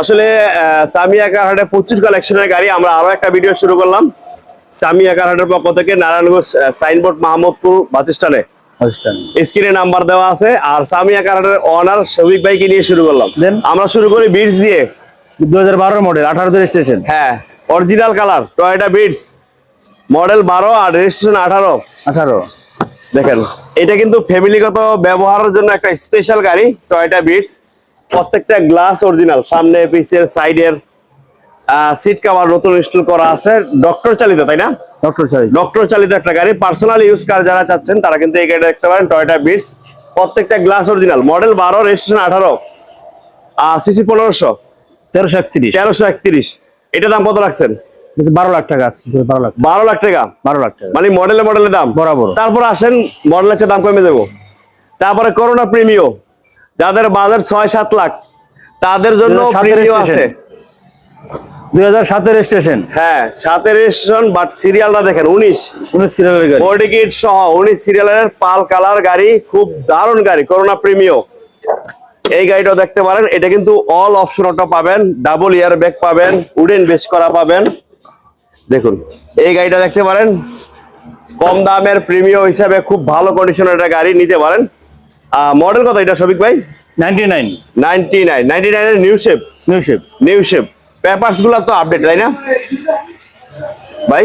আসলে সামিয়া কারহাটে প্রচুর কালেকশনের গাড়ি। আমরা আরও একটা ভিডিও শুরু করলাম। সামিয়া কারহাটের পক্ষ থেকে নারায়ণগঞ্জ সাইনবোর্ড মাহমুদপুর বাস স্ট্যান্ডে স্ক্রিনে নাম্বার দেওয়া আছে। আর সামিয়া কারহাটের অনার শফিক ভাইকে নিয়ে শুরু করলাম? আমরা শুরু করি বিটস দিয়ে। দু হাজার মডেল আঠারোতে রেজিস্ট্রেশন হ্যাঁ original colour Toyota Vitz model বারো আর রেজিস্ট্রেশন আঠারো। আঠারো। দেখেন এটা কিন্তু ফ্যামিলিগত ব্যবহারের জন্য একটা স্পেশাল গাড়ি টয়োটা বিটস প্রত্যেকটা গ্লাস অরিজিনাল। সামনে পিছের সাইডের সিট কভার নতুন ইনস্টল করা আছে। ডক্টর চালিত তাই না? ডক্টর চালিত। ডক্টর চালিত একটা গাড়ি। পার্সোনাল ইউজ কার যারা চাচ্ছেন তারা কিন্তু এই গাড়িটা দেখতে পারেন টয়োটা বিটস প্রত্যেকটা গ্লাস অরিজিনাল। মডেল বারো রেজিস্ট্রেশন আঠারো সিসি পনেরোশো। তেরোশো একত্রিশ। তেরোশো একত্রিশ। এটা দাম কত রাখছেন? বারো লাখ টাকা বারো লাখ। বারো লাখ টাকা? বারো লাখ টাকা। মানে মডেলে মডেলের দাম? বরাবর। তারপর আসেন মডেলের চেয়ে দাম কমে দেবো। তারপরে করোনা প্রিমিও যাদের বাজার ছয় সাত লাখ তাদের জন্য 2007 প্রিমিও আছে। দুই হাজার সাতের রেজিস্ট্রেশন হ্যাঁ সাথে রেজিস্ট্রেশন বাট সিরিয়ালটা দেখেন উনিশ। উনিশ সিরিয়ালের গাড়ি। বডি কিট সহ উনিশ সিরিয়ালের পাল কালার গাড়ি খুব দারুণ গাড়ি করোনা প্রিমিও এই গাড়িটাও দেখতে পারেন এটা কিন্তু অল অপশন অটো পাবেন ডাবল ইয়ার ব্যাগ পাবেন উডেন বেস করা পাবেন। দেখুন এই গাড়িটা দেখতে পারেন কম দামের প্রিমিয় হিসাবে খুব ভালো কন্ডিশনের একটা গাড়ি নিতে পারেন। মডেল কত এটা সবিক ভাই? Ninety nine. Ninety nine. Ninety নাইনের new shape new shape new shape পেপারসগুলো তো আপডেট তাই না? ভাই?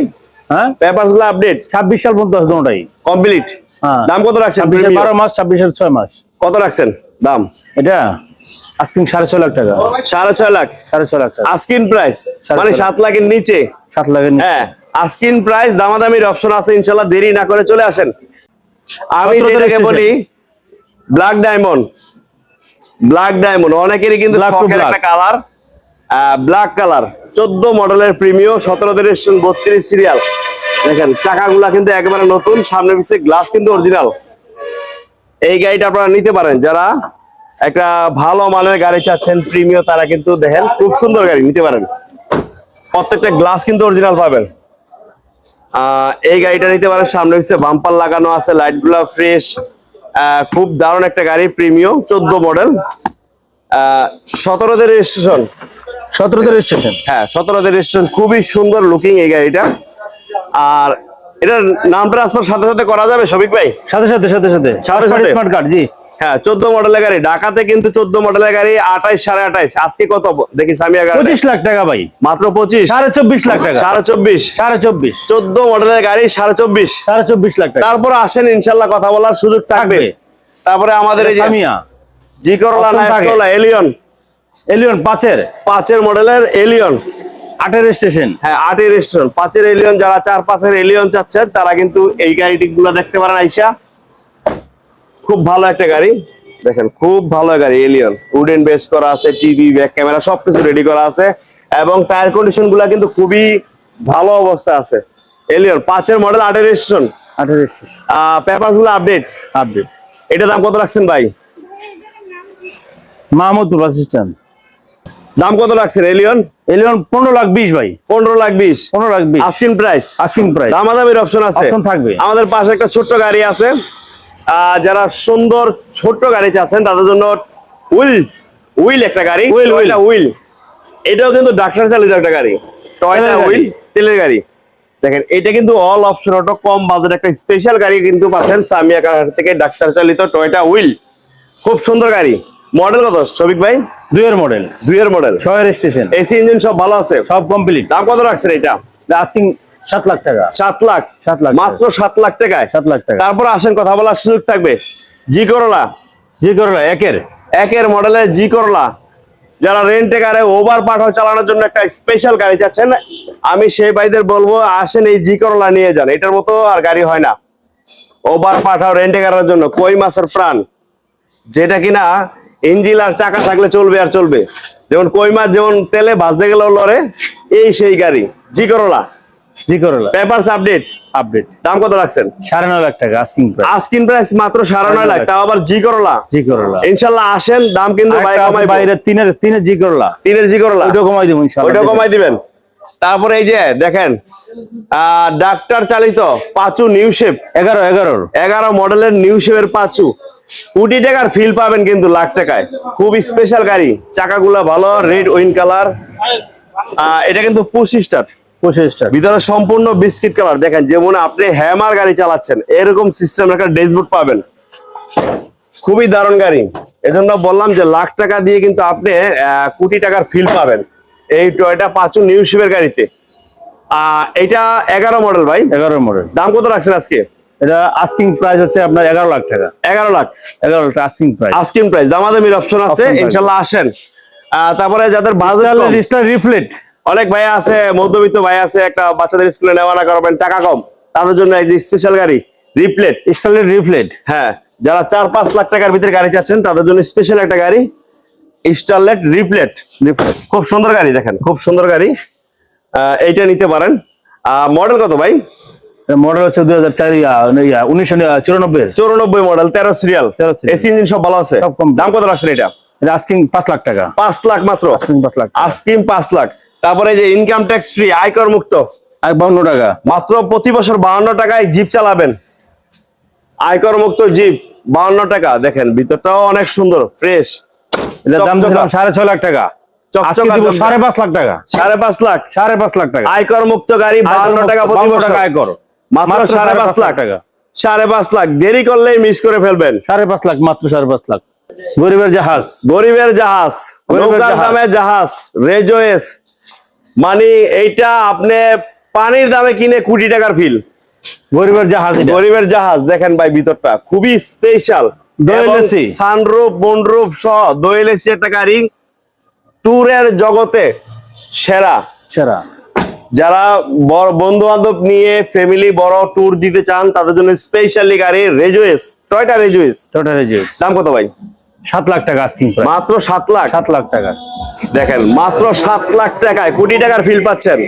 হ্যাঁ? পেপারসগুলো আপডেট ছাব্বিশ সাল পর্যন্ত আছে দুটাই কমপ্লিট হ্যাঁ। দাম কত রাখছেন? মাস কত দাম? এটা? লাখ টাকা। সাড়ে ছয় লাখ। সাড়ে ছয় লাখ টাকা। আস্কিন প্রাইস মানে লাখের নিচে? লাখের নিচে। হ্যাঁ। প্রাইস দামাদামির অপশন আছে ইনশাল্লাহ দেরি না করে চলে আসেন। আমি যেটাকে বলি ব্ল্যাক ডায়মন্ড ব্ল্যাক ডায়মন্ড অনেকেরই কিন্তু একটা কালার ব্ল্যাক কালার চোদ্দ মডেলের প্রিমিও সতেরো রেজিস্ট্রেশন বত্রিশ সিরিয়াল দেখেন চাকাগুলা কিন্তু একেবারে নতুন সামনে পিছে গ্লাস কিন্তু অরিজিনাল এই গাড়িটা আপনারা নিতে পারেন। যারা একটা ভালো মানের গাড়ি চাচ্ছেন প্রিমিয় তারা কিন্তু দেখেন খুব সুন্দর গাড়ি নিতে পারেন। প্রত্যেকটা গ্লাস কিন্তু অরিজিনাল পাবেন। আহ, এই গাড়িটা নিতে পারেন সামনে পিছে বাম্পার লাগানো আছে লাইটগুলা ফ্রেশ খুব দারুণ একটা গাড়ি প্রিমিয় চোদ্দ মডেল সতেরোদের রেজিস্ট্রেশন সতেরোদের রেজিস্ট্রেশন হ্যাঁ সতেরোদের রেজিস্ট্রেশন খুবই সুন্দর লুকিং এই গাড়িটা। আর এটার নাম ট্রান্সফার সাথে সাথে করা যাবে সবিক ভাই? সাথে সাথে সাথে সাথে। সাথে সাথে? স্মার্ট কার্ড জি। হ্যাঁ চোদ্দ মডেলের গাড়ি। ঢাকাতে কিন্তু চোদ্দ মডেলের গাড়ি আঠাইশ সাড়ে আঠাইশ। আজকে কত? দেখি সামিয়া গাড়ি পঁচিশ লাখ টাকা ভাই। মাত্র পঁচিশ? সাড়ে চব্বিশ লাখ টাকা। সাড়ে চব্বিশ? সাড়ে চব্বিশ। চোদ্দ মডেলের গাড়ি সাড়ে চব্বিশ? সাড়ে চব্বিশ লাখ টাকা। তারপর আসেন ইনশাল্লাহ কথা বলার সুযোগ থাকবে। তারপরে আমাদের এই যে সামিয়া। জি করলা Option নাইস থাকে। করলা এলিয়ন। এলিয়ন পাঁচের। পাঁচের মডেলের এলিয়ন। আটের স্টেশন। হ্যাঁ আটের স্টেশন। পাঁচের এলিয়ন যারা চার পাঁচের এলিয়ন চাচ্ছেন তারা কিন্তু এই গাড়িটি গুলো দেখতে পারেন আইসা। খুব ভালো একটা গাড়ি। দেখেন খুব ভালো গাড়ি এলিয়ন উডেন বেস করা আছে টিভি ব্যাক ক্যামেরা সবকিছু রেডি করা আছে। এবং টায়ার কন্ডিশনগুলা কিন্তু খুবই ভালো অবস্থা আছে। এলিয়ন পাঁচের মডেল আটের রেজিস্ট্রেশন আটের রেজিস্ট্রেশন পেপারগুলো আপডেট আপডেট এটা দাম কত রাখছেন ভাই? মাহমুদপুর বাস স্ট্যান্ড দাম কত রাখছেন এলিয়ন এলিয়ন পনেরো লাখ বিশ ভাই। পনেরো লাখ বিশ। পনেরো লাখ বিশ। আস্কিন প্রাইস আস্কিং প্রাইস দামাদামির অপশন আছে। Option থাকবে। আমাদের পাশে একটা ছোট্ট গাড়ি আছে। যারা সুন্দর ছোট্ট গাড়ি চাচ্ছেন তাদের জন্য উইল উইল একটা গাড়ি উইল wheel। উইল। এটাও কিন্তু ডাক্তার চালিত একটা গাড়ি টয়টা উইল তেলের গাড়ি। দেখেন এটা কিন্তু অল অপশন অটো কম বাজেট একটা স্পেশাল গাড়ি কিন্তু পাচ্ছেন সামিয়া কার থেকে ডাক্তার চালিত টয়টা উইল। খুব সুন্দর গাড়ি। মডেল কত শফিক ভাই? দুইয়ের মডেল। দুইয়ের মডেল। ছয় রেজিস্ট্রেশন এসি ইঞ্জিন সব ভালো আছে? সব কমপ্লিট দাম কত রাখছেন এটা? আস্কিং সাত লাখ টাকা। সাত লাখ। সাত লাখ মাত্র সাত লাখ টাকায়। সাত লাখ টাকা। তারপর আসেন কথা বলার সুযোগ থাকবে। জি করলা। জি করলা একের। একের মডেলের জি করলা। যারা রেন্টে গাড়ি ওভার পাঠাও চালানোর জন্য একটা স্পেশাল গাড়ি চাচ্ছেন আমি সেই ভাইদের বলব আসেন এই জি করলা নিয়ে যান। এটার মতো আর গাড়ি হয় না। ওভার পাঠাও রেন্টে গাড়ির জন্য কই মাছের প্রাণ। যেটা কিনা ইঞ্জিল আর চাকা থাকলে চলবে আর চলবে। যেমন কই মাছ যেমন তেলে ভাজতে গেলেও লড়ে এই সেই গাড়ি জি করলা। জি করলা পেপারস আপডেট আপডেট দাম কত রাখছেন? সাড়ে নয় লাখ টাকা আস্কিং প্রাইস মাত্র সাড়ে নয় লাখ। তাও আবার জি করলা জি করলা ইনশাল্লাহ আসেন দাম কিন্তু বাইরে তিনের তিনের জি করলা তিনের জি করলা ওইটা কমাই দেবো ইনশাল্লাহ। ওইটা কমাই দিবেন। তারপরে এই যে দেখেন ডাক্তার চালিত পাঁচু নিউ শেপ এগারো এগারোর। এগারো মডেলের নিউ শেপের পাঁচু কোটি টাকার ফিল পাবেন কিন্তু লাখ টাকায়। খুব স্পেশাল গাড়ি। চাকাগুলা ভালো রেড উইন কালার এটা কিন্তু পুশ স্টার্ট ভিতরে সম্পূর্ণ বিস্কিট কালার। দেখেন যেমন আপনি হ্যামার গাড়ি চালাচ্ছেন এরকম সিস্টেম একটা ড্যাশবোর্ড পাবেন। খুবই দারুণ গাড়ি। এজন্য বললাম যে লাখ টাকা দিয়ে কিন্তু আপনি কোটি টাকার ফিল পাবেন এই টয়টা পাঁচু নিউ শিপের গাড়িতে। আহ, এটা এগারো মডেল ভাই। এগারো মডেল দাম কত রাখছেন আজকে? এটা আস্কিং প্রাইস হচ্ছে আপনার এগারো লাখ টাকা। এগারো লাখ। এগারো lakh asking price asking price দামাদামির option আছে ইনশাল্লাহ আসেন। আহ, তারপরে যাদের বাজার কম, রিফ্লেক্ট অনেক ভাই আছে মধ্যবিত্ত ভাই আছে একটা বাচ্চাদের স্কুলে নেওয়া না করবেন টাকা কম। তাদের জন্য এই যে স্পেশাল গাড়ি রিপ্লেট স্টাইলের রিফ্লেক্ট হ্যাঁ যারা চার পাঁচ লাখ টাকার ভিতরে গাড়ি চাচ্ছেন তাদের জন্য স্পেশাল একটা গাড়ি স্টারলেট রিপ্লেট রিফ্লেক্ট খুব সুন্দর গাড়ি দেখেন খুব সুন্দর গাড়ি। আহ, এইটা নিতে পারেন। মডেল কত ভাই? মডেল হচ্ছে দুই হাজার চার উনিশশো চুরানব্বই। চৌরানব্বই মডেল তেরো সিরিয়াল 13 serial। এসি ইঞ্জিন সব ভালো আছে। দাম কত রাখছেন এটা? আস্কিং পাঁচ লাখ টাকা। পাঁচ লাখ মাত্র। আস্কিং পাঁচ লাখ আস্কিম পাঁচ লাখ। তারপরে যে ইনকাম ট্যাক্স ফ্রি আয়কর মুক্ত বাউন্ন টাকা। মাত্র প্রতি বছর বাহান্ন টাকায় জিপ চালাবেন। আয়কর মুক্ত জিপ বাহান্ন টাকা। দেখেন ভিতরটাও অনেক সুন্দর ফ্রেশ এটার দাম চকচকা। সাড়ে ছয় লাখ টাকা। সাড়ে পাঁচ লাখ টাকা। সাড়ে পাঁচ লাখ। সাড়ে পাঁচ লাখ টাকা। আয়কর মুক্ত গাড়ি টাকা প্রতি বছর। টাকা আয়কর। মাত্র মাত্র সাড়ে পাঁচ লাখ টাকা। সাড়ে পাঁচ লাখ। দেরি করলেই মিস করে ফেলবেন। সাড়ে পাঁচ লাখ মাত্র সাড়ে পাঁচ লাখ। গরিবের জাহাজ। গরিবের জাহাজ। গরিবের দামে জাহাজ। রেজোয়েস মানে এইটা আপনি পানির দামে কিনে কোটি টাকার ফিল গরিবের জাহাজ গরিবের জাহাজ দেখেন ভাই ভিতরটা। খুবই স্পেশাল AC সানরুফ সহ দোয়েল এসি একটা গাড়ি ট্যুরের জগতে সেরা। সেরা। যারা বড় বন্ধু বান্ধব নিয়ে ফ্যামিলি বড় ট্যুর দিতে চান তাদের জন্য স্পেশালি গাড়ি রেজুয়েস টয়টা রেজুয়েস টোটাল রেজিউস দাম কত ভাই? সাত লাখ টাকা আস্কিং মাত্র সাত লাখ? সাত লাখ টাকা। দেখেন মাত্র সাত লাখ টাকায় কোটি টাকার ফিল পাচ্ছেন।